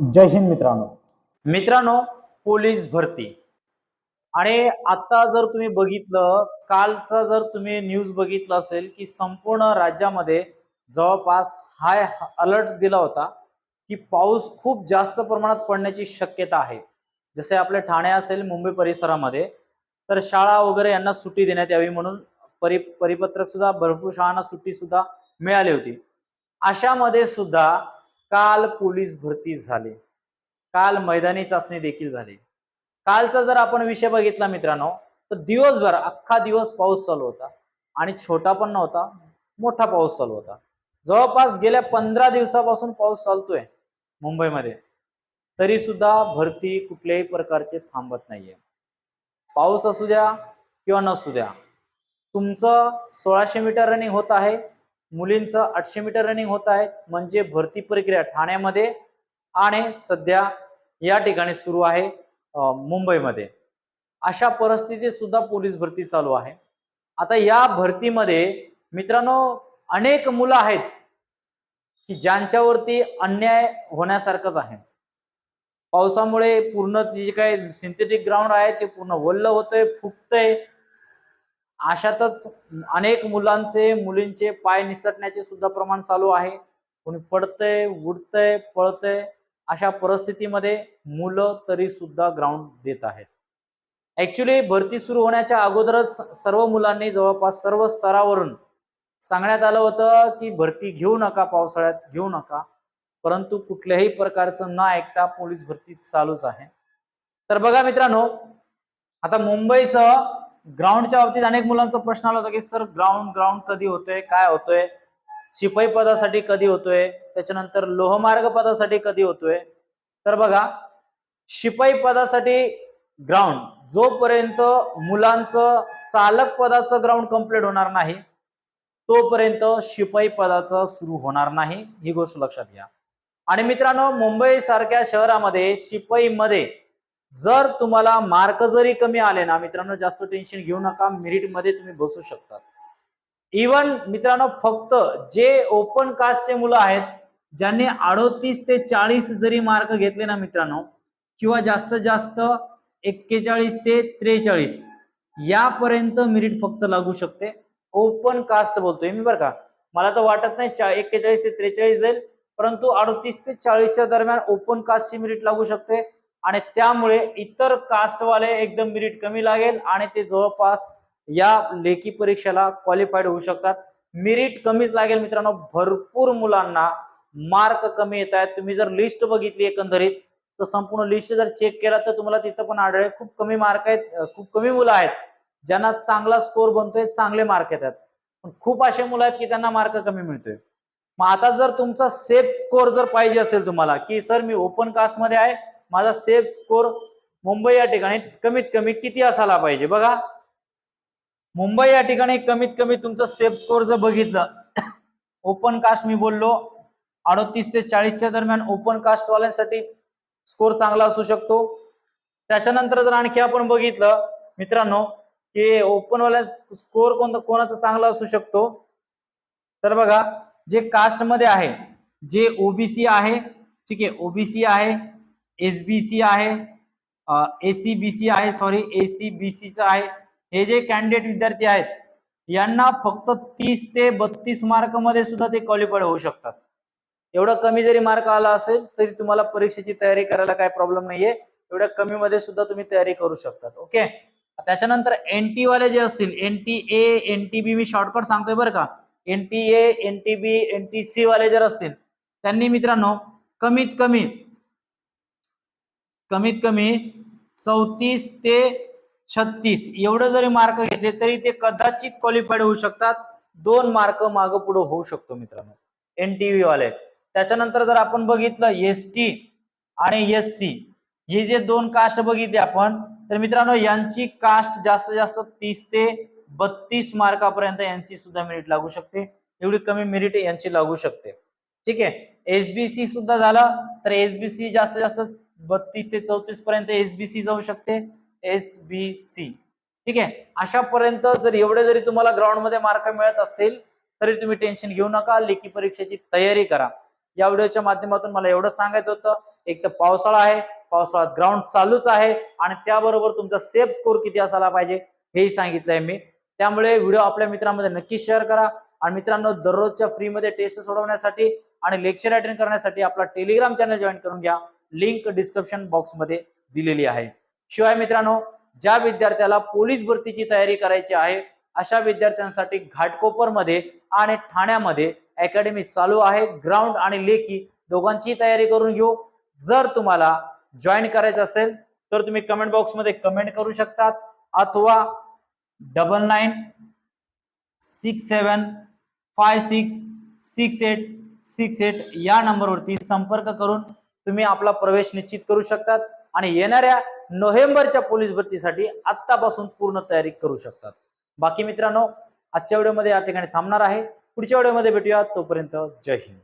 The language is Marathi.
जय हिंद मित्रांनो. मित्रांनो पोलीस भरती. आणि आता जर तुम्ही बघितलं कालचा जर तुम्ही न्यूज बघितलं असेल की संपूर्ण राज्यामध्ये जवळपास हाय अलर्ट दिला होता की पाऊस खूप जास्त प्रमाणात पडण्याची शक्यता आहे. जसे आपले ठाणे असेल मुंबई परिसरामध्ये तर शाळा वगैरे यांना सुट्टी देण्यात यावी म्हणून परि परिपत्रक सुद्धा भरपूर शाळांना सुट्टी सुद्धा मिळाली होती. अशामध्ये सुद्धा काल पोलीस भरती झाले. काल मैदानी चाचणी देखील झाली. कालचा जर आपण विषय बघितला मित्रांनो तर दिवसभर अख्खा दिवस पाऊस चालू होता आणि छोटा पण नव्हता मोठा पाऊस चालू होता. जवळपास गेल्या पंधरा दिवसापासून पाऊस चालतोय मुंबईमध्ये. तरी सुद्धा भरती कुठल्याही प्रकारचे थांबत नाहीये. पाऊस असू द्या किंवा नसू द्या तुमचं सोळाशे मीटर रनिंग होत आहे मुलींचं आठशे मीटर रनिंग होत आहे. म्हणजे भरती प्रक्रिया ठाण्यामध्ये आणि सध्या या ठिकाणी सुरू आहे मुंबईमध्ये. अशा परिस्थितीत सुद्धा पोलीस भरती चालू आहे. आता या भरतीमध्ये मित्रांनो अनेक मुलं आहेत की ज्यांच्यावरती अन्याय होण्यासारखंच आहे. पावसामुळे पूर्ण जे काही सिंथेटिक ग्राउंड आहे ते पूर्ण वल्ल होतंय फुकतंय अशातच अनेक मुलांचे मुलींचे पाय निसटण्याचे सुद्धा प्रमाण चालू आहे. कोणी पडतंय उडतंय पळतंय अशा परिस्थितीमध्ये मुलं तरी सुद्धा ग्राउंड देत आहेत. ऍक्च्युली भरती सुरू होण्याच्या अगोदरच सर्व मुलांनी जवळपास सर्व स्तरावरून सांगण्यात आलं होतं की भरती घेऊ नका पावसाळ्यात घेऊ नका. परंतु कुठल्याही प्रकारचं न ऐकता पोलीस भरती चालूच आहे. तर बघा मित्रांनो आता मुंबईचं ग्राउंडच्या बाबतीत अनेक मुलांचा प्रश्न आला होता की सर ग्राउंड ग्राउंड कधी होतोय? काय होतोय? शिपाई पदासाठी कधी होतोय? त्याच्यानंतर लोहमार्ग पदासाठी कधी होतोय? तर बघा शिपाई पदासाठी ग्राउंड जोपर्यंत मुलांचं चालक पदाचं ग्राउंड कंप्लीट होणार नाही तोपर्यंत शिपाई पदाचं सुरू होणार नाही. ही गोष्ट लक्षात घ्या. आणि मित्रांनो मुंबई सारख्या शहरामध्ये शिपाईमध्ये जर तुम्हाला मार्क जरी कमी आले ना मित्रांनो जास्त टेन्शन घेऊ नका मेरिटमध्ये तुम्ही बसू शकतात. इवन मित्रांनो फक्त जे ओपन कास्टचे मुलं आहेत ज्यांनी अडोतीस ते चाळीस जरी मार्क घेतले ना मित्रांनो किंवा जास्तीत जास्त एक्केचाळीस ते त्रेचाळीस यापर्यंत मेरिट फक्त लागू शकते. ओपन कास्ट बोलतोय मी बरं का? मला तर वाटत नाही एक्केचाळीस ते त्रेचाळीस जाईल परंतु अडतीस ते चाळीसच्या दरम्यान ओपन कास्टची मेरिट लागू शकते. आणि त्यामुळे इतर कास्टवाले एकदम मिरिट कमी लागेल आणि ते जवळपास या लेखी परीक्षेला क्वालिफाईड होऊ शकतात. मिरिट कमीच लागेल मित्रांनो. भरपूर मुलांना मार्क कमी येत आहेत. तुम्ही जर लिस्ट बघितली एकंदरीत तर संपूर्ण लिस्ट जर चेक केला तर तुम्हाला तिथं पण आढळेल. खूप कमी मार्क आहेत खूप कमी मुलं आहेत ज्यांना चांगला स्कोर बनतोय चांगले मार्क येतात. पण खूप असे मुलं आहेत की त्यांना मार्क कमी मिळतोय. मग आता जर तुमचा सेफ स्कोर जर पाहिजे असेल तुम्हाला की सर मी ओपन कास्टमध्ये आहे माझा सेफ स्कोर मुंबई या ठिकाणी कमीत कमी किती असायला पाहिजे? बघा. मुंबई या ठिकाणी कमीत कमी तुमचं सेफ स्कोर जर बघितलं ओपन कास्ट मी बोललो अडतीस ते चाळीसच्या दरम्यान ओपन कास्ट वाल्यांसाठी स्कोर चांगला असू शकतो. त्याच्यानंतर जर आणखी आपण बघितलं मित्रांनो की ओपन वाल्या स्कोर कोणता कोणाचा चांगला असू शकतो? तर बघा जे कास्टमध्ये आहे जे ओबीसी आहे ठीक आहे ओबीसी आहे एसबीसी आहे एसीबीसी आहे सॉरी एसीबीसीचं आहे. हे जे कॅन्डिडेट विद्यार्थी आहेत यांना फक्त तीस ते बत्तीस मार्कमध्ये सुद्धा ते क्वालिफाईड होऊ शकतात. एवढा कमी जरी मार्क आला असेल तरी तुम्हाला परीक्षेची तयारी करायला काय प्रॉब्लेम नाहीये. एवढ्या कमी मध्ये सुद्धा तुम्ही तयारी करू शकतात ओके त्याच्यानंतर एनटी वाले जे असतील एनटी ए एनटी बी मी शॉर्टकट सांगतोय बरं का? NT A NT B NT C वाले जर असतील त्यांनी मित्रांनो कमीत कमी कमीत कमी चौतीस ते छत्तीस. एवढं जरी मार्क घेतले तरी ते कदाचित क्वालिफाईड होऊ शकतात. दोन मार्क माग पुढे होऊ शकतो मित्रांनो. एनटीव्ही वाले. त्याच्यानंतर जर आपण बघितलं एस टी आणि एस सी हे जे दोन कास्ट बघितले आपण तर मित्रांनो यांची कास्ट जास्तीत जास्त तीस ते बत्तीस मार्कापर्यंत यांची सुद्धा मेरिट लागू शकते. एवढी कमी मेरिट यांची लागू शकते. ठीक आहे? एसबीसी सुद्धा झालं तर एसबीसी जास्तीत जास्त बत्तीस ते चौतीस पर्यंत एसबीसी जाऊ शकते. S B C. ठीक आहे? अशापर्यंत जर एवढे जरी तुम्हाला ग्राउंडमध्ये मार्क मिळत असतील तरी तुम्ही टेन्शन घेऊ नका. लेखी परीक्षेची तयारी करा. या व्हिडिओच्या माध्यमातून मला एवढं सांगायचं होतं. एक तर पावसाळा आहे. पावसाळ्यात ग्राउंड चालूच आहे. आणि त्याबरोबर तुमचा सेफ स्कोर किती असायला पाहिजे हेही सांगितलंय मी. त्यामुळे व्हिडिओ आपल्या मित्रांमध्ये नक्की शेअर करा. आणि मित्रांनो दररोजच्या फ्रीमध्ये टेस्ट सोडवण्यासाठी आणि लेक्चर अटेंड करण्यासाठी आपला टेलिग्राम चॅनल जॉईन करून घ्या. लिंक डिस्क्रिप्शन बॉक्समध्ये दिलेली आहे. शिवाय मित्रांनो ज्या विद्यार्थ्याला पोलीस भरतीची तयारी करायची आहे अशा विद्यार्थ्यांसाठी घाटकोपरमध्ये आणि ठाण्यामध्ये अकॅडमी चालू आहे. ग्राउंड आणि लेखी दोघांची तयारी करून घेऊ. जर तुम्हाला जॉईन करायचं असेल तर तुम्ही कमेंट बॉक्समध्ये कमेंट करू शकतात अथवा double nine six seven five six six eight six eight या नंबरवरती संपर्क करून तुम्ही आपला प्रवेश निश्चित करू शकतात आणि येणाऱ्या नोव्हेंबरच्या पोलीस भरतीसाठी आत्तापासून पूर्ण तयारी करू शकतात. बाकी मित्रांनो आजच्या व्हिडिओमध्ये या ठिकाणी थांबणार आहे. पुढच्या व्हिडिओमध्ये भेटूया तोपर्यंत जय हिंद.